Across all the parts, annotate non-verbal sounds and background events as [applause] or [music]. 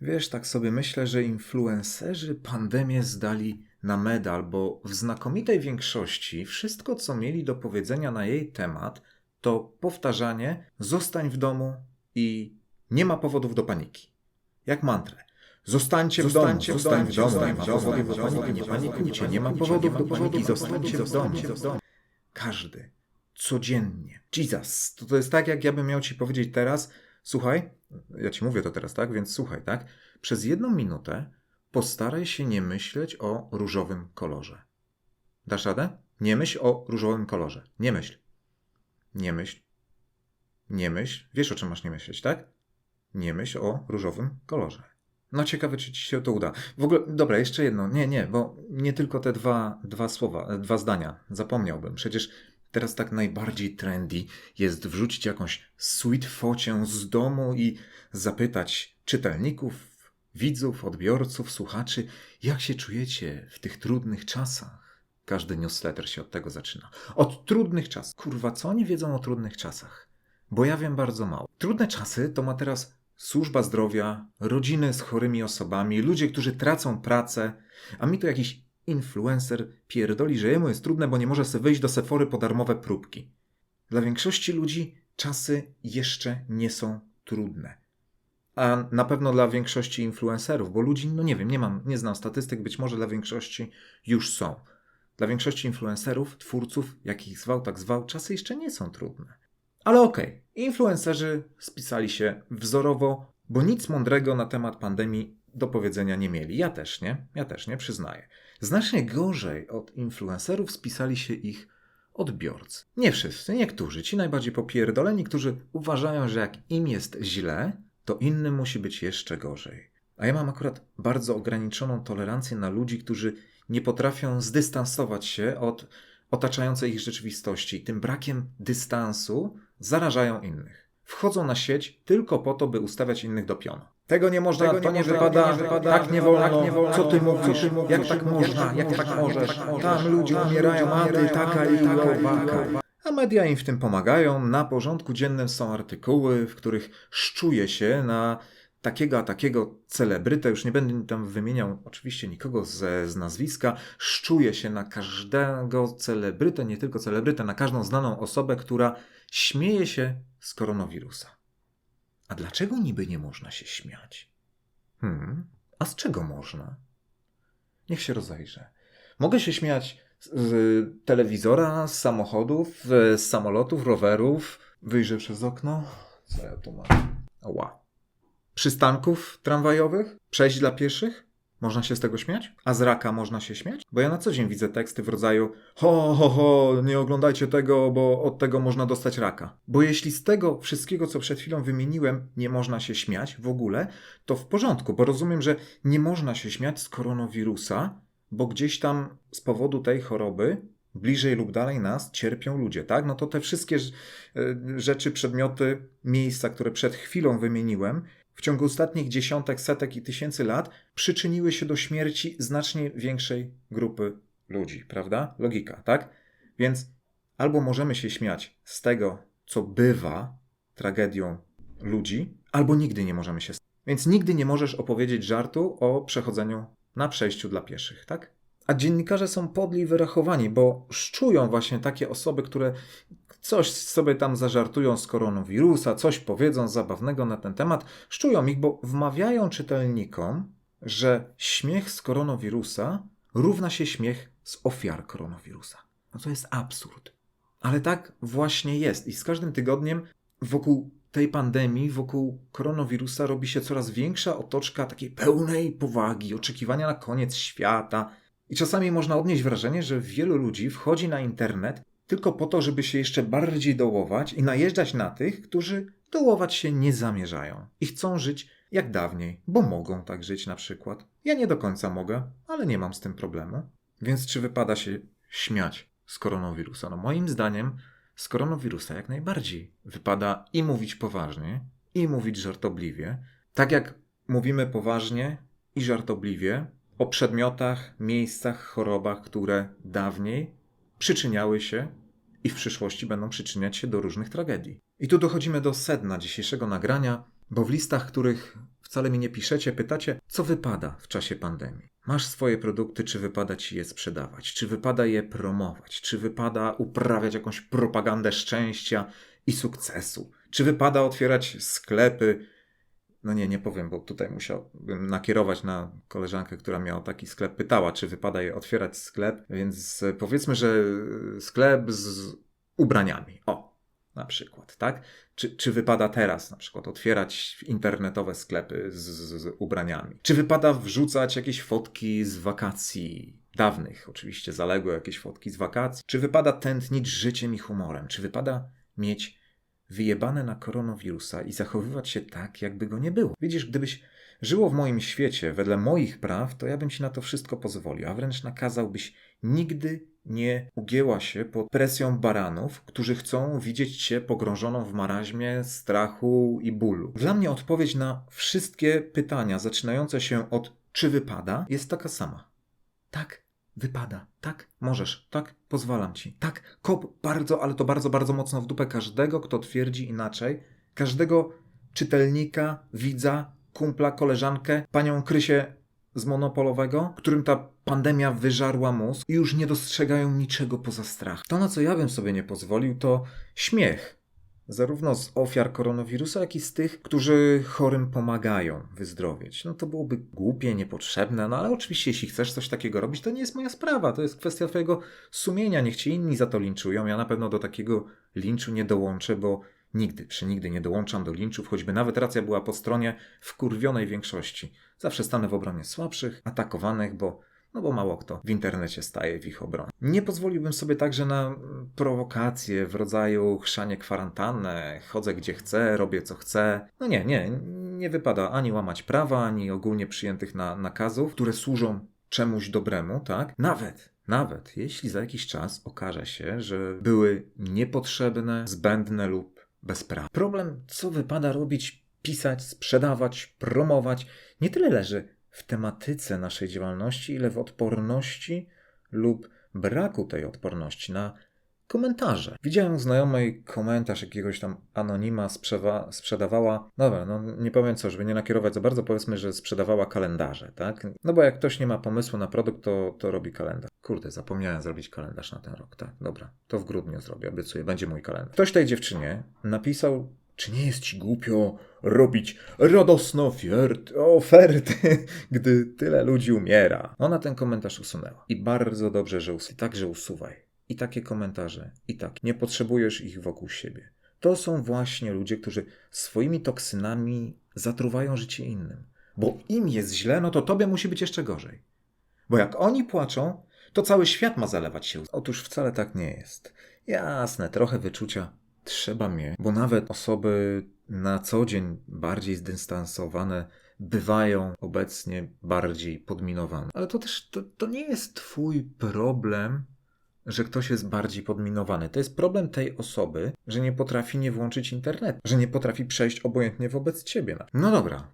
Wiesz, tak sobie myślę, że influencerzy pandemię zdali na medal, bo w znakomitej większości wszystko, co mieli do powiedzenia na jej temat, to powtarzanie: zostań w domu i nie ma powodów do paniki. Jak mantrę. Zostańcie w domu, zostań w domu, nie ma powodów do paniki, nie panikujcie, nie ma powodów do paniki, zostańcie w domu. Każdy, codziennie. Jesus, to, to jest tak, jak ja bym miał ci powiedzieć teraz, słuchaj, ja ci mówię to teraz, tak, więc słuchaj, tak, przez jedną minutę postaraj się nie myśleć o różowym kolorze. Dasz radę? Nie myśl o różowym kolorze. Nie myśl. Nie myśl. Nie myśl. Wiesz, o czym masz nie myśleć, tak? Nie myśl o różowym kolorze. No ciekawe, czy ci się to uda. W ogóle, dobra, jeszcze jedno. Nie, nie, bo nie tylko te dwa, dwa słowa, dwa zdania. Zapomniałbym. Przecież teraz tak najbardziej trendy jest wrzucić jakąś sweet focię z domu i zapytać czytelników, widzów, odbiorców, słuchaczy, jak się czujecie w tych trudnych czasach. Każdy newsletter się od tego zaczyna. Od trudnych czasów. Kurwa, co oni wiedzą o trudnych czasach? Bo ja wiem bardzo mało. Trudne czasy to ma teraz służba zdrowia, rodziny z chorymi osobami, ludzie, którzy tracą pracę, a mi to jakiś influencer pierdoli, że jemu jest trudne, bo nie może sobie wyjść do Sephory po darmowe próbki. Dla większości ludzi czasy jeszcze nie są trudne. A na pewno dla większości influencerów, bo ludzi, no nie wiem, nie mam, nie znam statystyk, być może dla większości już są. Dla większości influencerów, twórców, jakich zwał, tak zwał, czasy jeszcze nie są trudne. Ale okej, influencerzy spisali się wzorowo, bo nic mądrego na temat pandemii do powiedzenia nie mieli. Ja też nie, ja też nie, przyznaję. Znacznie gorzej od influencerów spisali się ich odbiorcy. Nie wszyscy, niektórzy, ci najbardziej popierdoleni, którzy uważają, że jak im jest źle, to innym musi być jeszcze gorzej. A ja mam akurat bardzo ograniczoną tolerancję na ludzi, którzy nie potrafią zdystansować się od otaczającej ich rzeczywistości. Tym brakiem dystansu zarażają innych. Wchodzą na sieć tylko po to, by ustawiać innych do pionu. Tego nie można, Tego to nie nie można, wypada, to nie wypada, tak nie wolno, tak nie wolno, co ty co mówisz, ty jak tak można, jak tak możesz, tam ludzie umierają, a ty taka i owaka. A media im w tym pomagają. Na porządku dziennym są artykuły, w których szczuje się na takiego a takiego celebrytę, już nie będę tam wymieniał oczywiście nikogo z, z nazwiska, szczuje się na każdego celebrytę, nie tylko celebrytę, na każdą znaną osobę, która śmieje się z koronawirusa. A dlaczego niby nie można się śmiać? Hmm, a z czego można? Niech się rozejrzę. Mogę się śmiać z, z telewizora, z samochodów, z samolotów, rowerów. Wyjrzę przez okno. Co ja tu mam? Ła. Przystanków tramwajowych? Przejść dla pieszych? Można się z tego śmiać? A z raka można się śmiać? Bo ja na co dzień widzę teksty w rodzaju ho, ho, ho, nie oglądajcie tego, bo od tego można dostać raka. Bo jeśli z tego wszystkiego, co przed chwilą wymieniłem, nie można się śmiać w ogóle, to w porządku, bo rozumiem, że nie można się śmiać z koronawirusa, bo gdzieś tam z powodu tej choroby bliżej lub dalej nas cierpią ludzie, tak? No to te wszystkie e, rzeczy, przedmioty, miejsca, które przed chwilą wymieniłem, w ciągu ostatnich dziesiątek, setek i tysięcy lat przyczyniły się do śmierci znacznie większej grupy ludzi, prawda? Logika, tak? Więc albo możemy się śmiać z tego, co bywa tragedią ludzi, albo nigdy nie możemy się. Więc nigdy nie możesz opowiedzieć żartu o przechodzeniu na przejściu dla pieszych, tak? A dziennikarze są podli wyrachowani, bo szczują właśnie takie osoby, które coś sobie tam zażartują z koronawirusa, coś powiedzą zabawnego na ten temat. Szczują ich, bo wmawiają czytelnikom, że śmiech z koronawirusa równa się śmiech z ofiar koronawirusa. No to jest absurd. Ale tak właśnie jest. I z każdym tygodniem wokół tej pandemii, wokół koronawirusa robi się coraz większa otoczka takiej pełnej powagi, oczekiwania na koniec świata. I czasami można odnieść wrażenie, że wielu ludzi wchodzi na internet tylko po to, żeby się jeszcze bardziej dołować i najeżdżać na tych, którzy dołować się nie zamierzają i chcą żyć jak dawniej, bo mogą tak żyć na przykład. Ja nie do końca mogę, ale nie mam z tym problemu. Więc czy wypada się śmiać z koronawirusa? No moim zdaniem z koronawirusa jak najbardziej wypada i mówić poważnie, i mówić żartobliwie. Tak jak mówimy poważnie i żartobliwie o przedmiotach, miejscach, chorobach, które dawniej przyczyniały się i w przyszłości będą przyczyniać się do różnych tragedii. I tu dochodzimy do sedna dzisiejszego nagrania, bo w listach, których Wcale mi nie piszecie, pytacie, co wypada w czasie pandemii. Masz swoje produkty, czy wypada ci je sprzedawać, czy wypada je promować, czy wypada uprawiać jakąś propagandę szczęścia i sukcesu, czy wypada otwierać sklepy. No nie, nie powiem, bo tutaj musiałbym nakierować na koleżankę, która miała taki sklep, pytała, czy wypada je otwierać sklep, więc powiedzmy, że sklep z ubraniami. O, na przykład, tak? Czy, czy wypada teraz na przykład otwierać internetowe sklepy z, z ubraniami? Czy wypada wrzucać jakieś fotki z wakacji? Dawnych, oczywiście zaległe jakieś fotki z wakacji. Czy wypada tętnić życiem i humorem? Czy wypada mieć wyjebane na koronawirusa i zachowywać się tak, jakby go nie było? Widzisz, gdybyś żyło w moim świecie wedle moich praw, to ja bym ci na to wszystko pozwolił, a wręcz nakazałbyś nigdy nie ugięła się pod presją baranów, którzy chcą widzieć cię pogrążoną w maraźmie, strachu i bólu. Dla mnie odpowiedź na wszystkie pytania zaczynające się od czy wypada jest taka sama. Tak, wypada. Tak, możesz. Tak, pozwalam ci. Tak, kop bardzo, ale to bardzo, bardzo mocno w dupę każdego, kto twierdzi inaczej. Każdego czytelnika, widza, kumpla, koleżankę, panią Krysię z monopolowego, którym ta pandemia wyżarła mózg i już nie dostrzegają niczego poza strach. To, na co ja bym sobie nie pozwolił, to śmiech. Zarówno z ofiar koronawirusa, jak i z tych, którzy chorym pomagają wyzdrowieć. No to byłoby głupie, niepotrzebne, no ale oczywiście, jeśli chcesz coś takiego robić, to nie jest moja sprawa. To jest kwestia Twojego sumienia. Niech cię inni za to linczują. Ja na pewno do takiego linczu nie dołączę, bo Nigdy, nigdy nie dołączam do linczów, choćby nawet racja była po stronie wkurwionej większości. Zawsze stanę w obronie słabszych, atakowanych, bo no bo mało kto w internecie staje w ich obronie. Nie pozwoliłbym sobie także na prowokacje w rodzaju chrzanie kwarantannę, chodzę gdzie chcę, robię co chcę. No nie, nie, nie wypada ani łamać prawa, ani ogólnie przyjętych na, nakazów, które służą czemuś dobremu, tak? Nawet, nawet jeśli za jakiś czas okaże się, że były niepotrzebne, zbędne lub bez prawa. Problem, co wypada robić, pisać, sprzedawać, promować, nie tyle leży w tematyce naszej działalności, ile w odporności lub braku tej odporności na komentarze. Widziałem znajomej komentarz jakiegoś tam anonima sprzewa, sprzedawała, dobra, no nie powiem co, żeby nie nakierować za bardzo, powiedzmy, że sprzedawała kalendarze, tak? No bo jak ktoś nie ma pomysłu na produkt, to, to robi kalendarz. Kurde, zapomniałem zrobić kalendarz na ten rok, tak? Dobra, to w grudniu zrobię, obiecuję, będzie mój kalendarz. Ktoś tej dziewczynie napisał, czy nie jest ci głupio robić radosne oferty, [laughs] gdy tyle ludzi umiera? Ona ten komentarz usunęła. I bardzo dobrze, że. Także usuwaj i takie komentarze, i tak. Nie potrzebujesz ich wokół siebie. To są właśnie ludzie, którzy swoimi toksynami zatruwają życie innym. Bo im jest źle, no to tobie musi być jeszcze gorzej. Bo jak oni płaczą, to cały świat ma zalewać się. Otóż wcale tak nie jest. Jasne, trochę wyczucia trzeba mieć, bo nawet osoby na co dzień bardziej zdystansowane bywają obecnie bardziej podminowane. Ale to też to, to nie jest twój problem, że ktoś jest bardziej podminowany. To jest problem tej osoby, że nie potrafi nie włączyć internetu, że nie potrafi przejść obojętnie wobec ciebie. No dobra,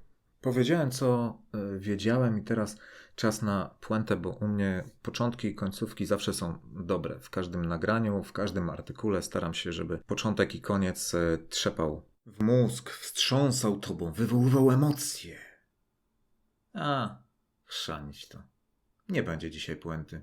powiedziałem co y, wiedziałem i teraz czas na puentę, bo u mnie początki i końcówki zawsze są dobre. W każdym nagraniu, w każdym artykule staram się, żeby początek i koniec y, trzepał w mózg, wstrząsał tobą, wywoływał emocje. A, chrzanić to. Nie będzie dzisiaj puenty.